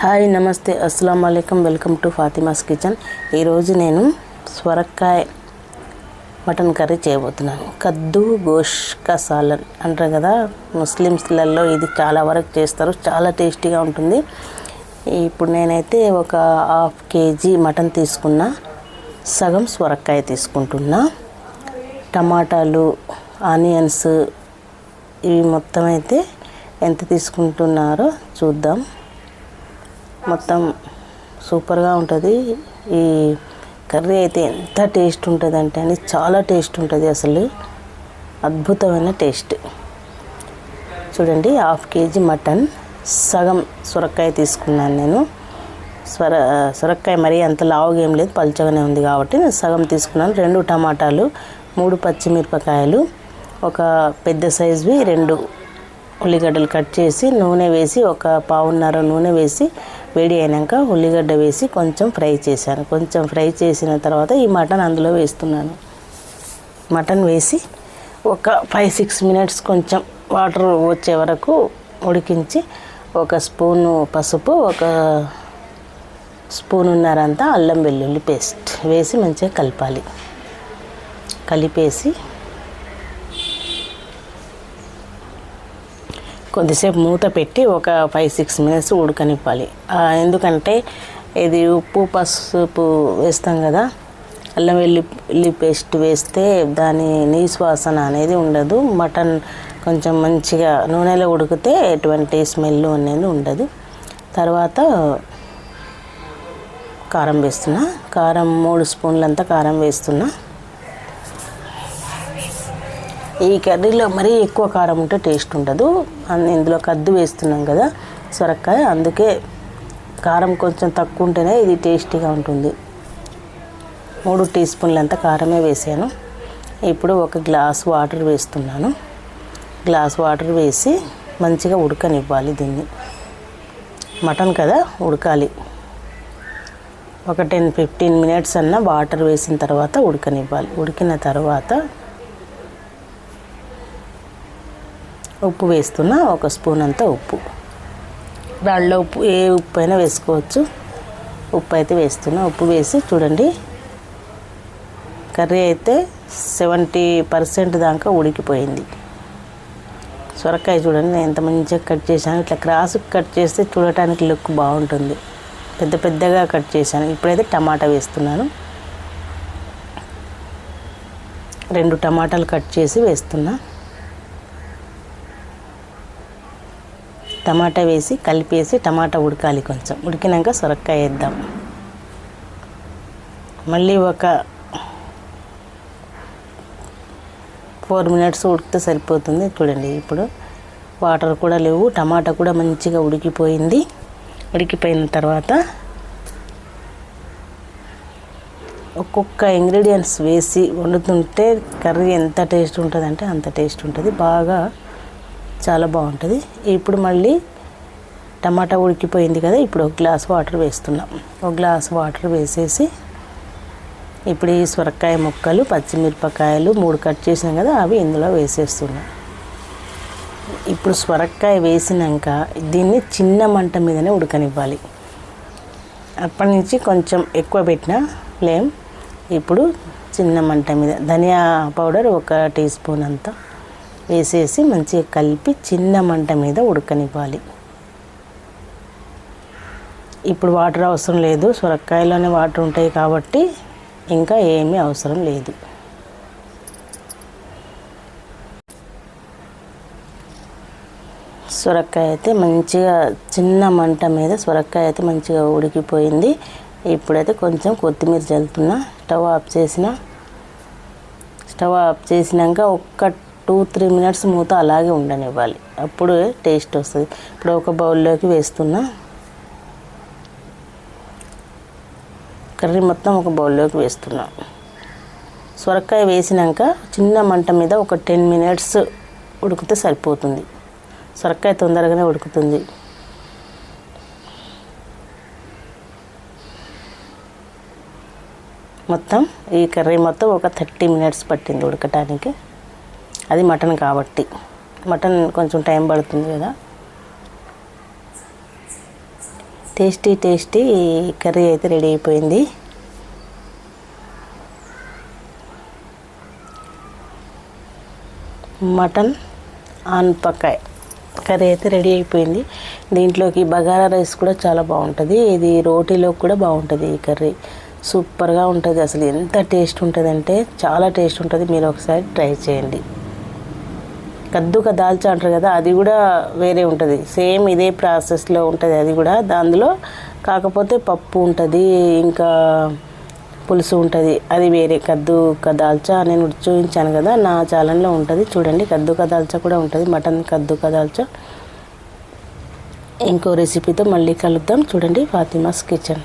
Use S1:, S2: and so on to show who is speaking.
S1: Hi నమస్తే అస్సలం అయికం వెల్కమ్ టు ఫాతిమాస్ కిచెన్. ఈరోజు నేను స్వరక్కాయ మటన్ కర్రీ చేయబోతున్నాను. కద్దు గోష్ కసాలన్ సాలన్ అంటారు కదా ముస్లిమ్స్లలో ఇది చాలా వరకు చేస్తారు చాలా టేస్టీగా ఉంటుంది. ఇప్పుడు నేనైతే ఒక హాఫ్ కేజీ మటన్ తీసుకున్నా సగం స్వరక్కాయ తీసుకుంటున్నా. టమాటాలు ఆనియన్స్ ఇవి మొత్తం అయితే ఎంత తీసుకుంటున్నారో చూద్దాం. మొత్తం సూపర్గా ఉంటుంది. ఈ కర్రీ అయితే ఎంత టేస్ట్ ఉంటుంది అంటే అని చాలా టేస్ట్ ఉంటుంది అసలు. అద్భుతమైన టేస్ట్. చూడండి హాఫ్ కేజీ మటన్ సగం సొరకాయ తీసుకున్నాను నేను. స్వర సొరకాయ మరీ అంత లావుగా ఏం లేదు పలుచగానే ఉంది కాబట్టి నేను సగం తీసుకున్నాను. రెండు టమాటాలు మూడు పచ్చిమిరపకాయలు ఒక పెద్ద సైజువి రెండు ఉల్లిగడ్డలు కట్ చేసి నూనె వేసి ఒక పావున్నర నూనె వేసి వేడి అయినాక ఉల్లిగడ్డ వేసి కొంచెం ఫ్రై చేశాను. కొంచెం ఫ్రై చేసిన తర్వాత ఈ మటన్ అందులో వేస్తున్నాను. మటన్ వేసి ఒక ఫైవ్ సిక్స్ మినిట్స్ కొంచెం వాటర్ వచ్చే వరకు ఉడికించి ఒక స్పూను పసుపు ఒక స్పూన్ ఉన్నారంతా అల్లం వెల్లుల్లి పేస్ట్ వేసి మంచిగా కలపాలి. కలిపేసి కొద్దిసేపు మూత పెట్టి ఒక ఫైవ్ సిక్స్ మినిట్స్ ఉడకనివ్వాలి. ఎందుకంటే ఇది ఉప్పు పసుపు వేస్తాం కదా అల్లం వెల్లి వెల్లి పేస్ట్ వేస్తే దాని నీశ్వాసన వాసన అనేది ఉండదు. మటన్ కొంచెం మంచిగా నూనెలో ఉడికితే ఎటువంటి స్మెల్ అనేది ఉండదు. తర్వాత కారం వేస్తున్నా. కారం మూడు స్పూన్లంతా కారం వేస్తున్నా. ఈ కర్రీలో మరీ ఎక్కువ కారం ఉంటే టేస్ట్ ఉండదు. ఇందులో కద్దు వేస్తున్నాం కదా సొరకాయ అందుకే కారం కొంచెం తక్కువ ఉంటేనే ఇది టేస్టీగా ఉంటుంది. మూడు టీ స్పూన్లంత కారమే వేసాను. ఇప్పుడు ఒక గ్లాస్ వాటర్ వేస్తున్నాను. గ్లాస్ వాటర్ వేసి మంచిగా ఉడకనివ్వాలి దీన్ని. మటన్ కదా ఉడకాలి. ఒక టెన్ ఫిఫ్టీన్ మినిట్స్ అన్న వాటర్ వేసిన తర్వాత ఉడకనివ్వాలి. ఉడికిన తర్వాత ఉప్పు వేస్తున్నా ఒక స్పూన్ అంత ఉప్పు. దానిలో ఉప్పు ఏ ఉప్పు అయినా వేసుకోవచ్చు. ఉప్పు అయితే వేస్తున్నా ఉప్పు వేసి చూడండి. కర్రీ అయితే సెవెంటీ పర్సెంట్ దాకా ఉడికిపోయింది. సొరకాయ చూడండి నేను ఎంత మంచిగా కట్ చేశాను. ఇట్లా క్రాస్ కట్ చేస్తే చూడటానికి లుక్ బాగుంటుంది. పెద్ద పెద్దగా కట్ చేశాను. ఇప్పుడైతే టమాటా వేస్తున్నాను. రెండు టమాటాలు కట్ చేసి వేస్తున్నా. టమాటా వేసి కలిపేసి టమాటా ఉడకాలి కొంచెం. ఉడికినాక సొరక్కాయ వేద్దాం. మళ్ళీ ఒక ఫోర్ మినిట్స్ ఉడికితే సరిపోతుంది. చూడండి ఇప్పుడు వాటర్ కూడా లేవు. టమాటా కూడా మంచిగా ఉడికిపోయింది. ఉడికిపోయిన తర్వాత ఒక్కొక్క ఇంగ్రీడియంట్స్ వేసి వండుతుంటే కర్రీ ఎంత టేస్ట్ ఉంటుందంటే అంత టేస్ట్ ఉంటుంది. బాగా చాలా బాగుంటుంది. ఇప్పుడు మళ్ళీ టమాటా ఉడికిపోయింది కదా ఇప్పుడు ఒక గ్లాస్ వాటర్ వేస్తున్నాం. ఒక గ్లాస్ వాటర్ వేసేసి ఇప్పుడు ఈ సొరకాయ ముక్కలు పచ్చిమిరపకాయలు మూడు కట్ చేసినాం కదా అవి ఇందులో వేసేస్తున్నాం. ఇప్పుడు సొరకాయ వేసినాక దీన్ని చిన్న మంట మీదనే ఉడకనివ్వాలి. అప్పటి నుంచి కొంచెం ఎక్కువ పెట్టిన ఫ్లేమ్ ఇప్పుడు చిన్న మంట మీద. ధనియా పౌడర్ ఒక టీ స్పూన్ అంతా. వేసేసి మంచిగా కలిపి చిన్న మంట మీద ఉడకనివ్వాలి. ఇప్పుడు వాటర్ అవసరం లేదు. సొరకాయలోనే వాటర్ ఉంటాయి కాబట్టి ఇంకా ఏమీ అవసరం లేదు. సొరకాయ అయితే మంచిగా చిన్న మంట మీద సొరకాయ అయితే మంచిగా ఉడికిపోయింది. ఇప్పుడైతే కొంచెం కొత్తిమీర చల్లుతున్నా. స్టవ్ ఆఫ్ చేసిన స్టవ్ ఆఫ్ చేసినాక ఒక్క టూ త్రీ మినిట్స్ మూత అలాగే ఉండనివ్వాలి. అప్పుడు టేస్ట్ వస్తుంది. ఇప్పుడు ఒక బౌల్లోకి వేస్తున్నా కర్రీ మొత్తం ఒక బౌల్లోకి వేస్తున్నా. సొరకాయ వేసినాక చిన్న మంట మీద ఒక టెన్ మినిట్స్ ఉడికితే సరిపోతుంది. సొరకాయ తొందరగానే ఉడుకుతుంది. మొత్తం ఈ కర్రీ మొత్తం ఒక థర్టీ మినిట్స్ పట్టింది ఉడకటానికి. అది మటన్ కాబట్టి. మటన్ కొంచెం టైం పడుతుంది కదా. టేస్టీ టేస్టీ కర్రీ అయితే రెడీ అయిపోయింది. మటన్ ఆన్పకాయ కర్రీ అయితే రెడీ అయిపోయింది. దీంట్లోకి బగారా రైస్ కూడా చాలా బాగుంటుంది. ఇది రోటీలో కూడా బాగుంటుంది ఈ కర్రీ. సూపర్గా ఉంటుంది. అసలు ఎంత టేస్ట్ ఉంటుంది అంటే చాలా టేస్ట్ ఉంటుంది. మీరు ఒకసారి ట్రై చేయండి. కద్దుక దాల్చా అంటారు కదా అది కూడా వేరే ఉంటుంది. సేమ్ ఇదే ప్రాసెస్లో ఉంటుంది అది కూడా. అందులో కాకపోతే పప్పు ఉంటుంది ఇంకా పులుసు ఉంటుంది అది వేరే. కద్దు కదాల్చా నేను చూపించాను కదా నా ఛానల్లో ఉంటుంది. చూడండి కద్దు కదాల్చా కూడా ఉంటుంది మటన్ కద్దు కదాల్చా. ఇంకో రెసిపీతో మళ్ళీ కలుద్దాం. చూడండి ఫాతిమాస్ కిచెన్.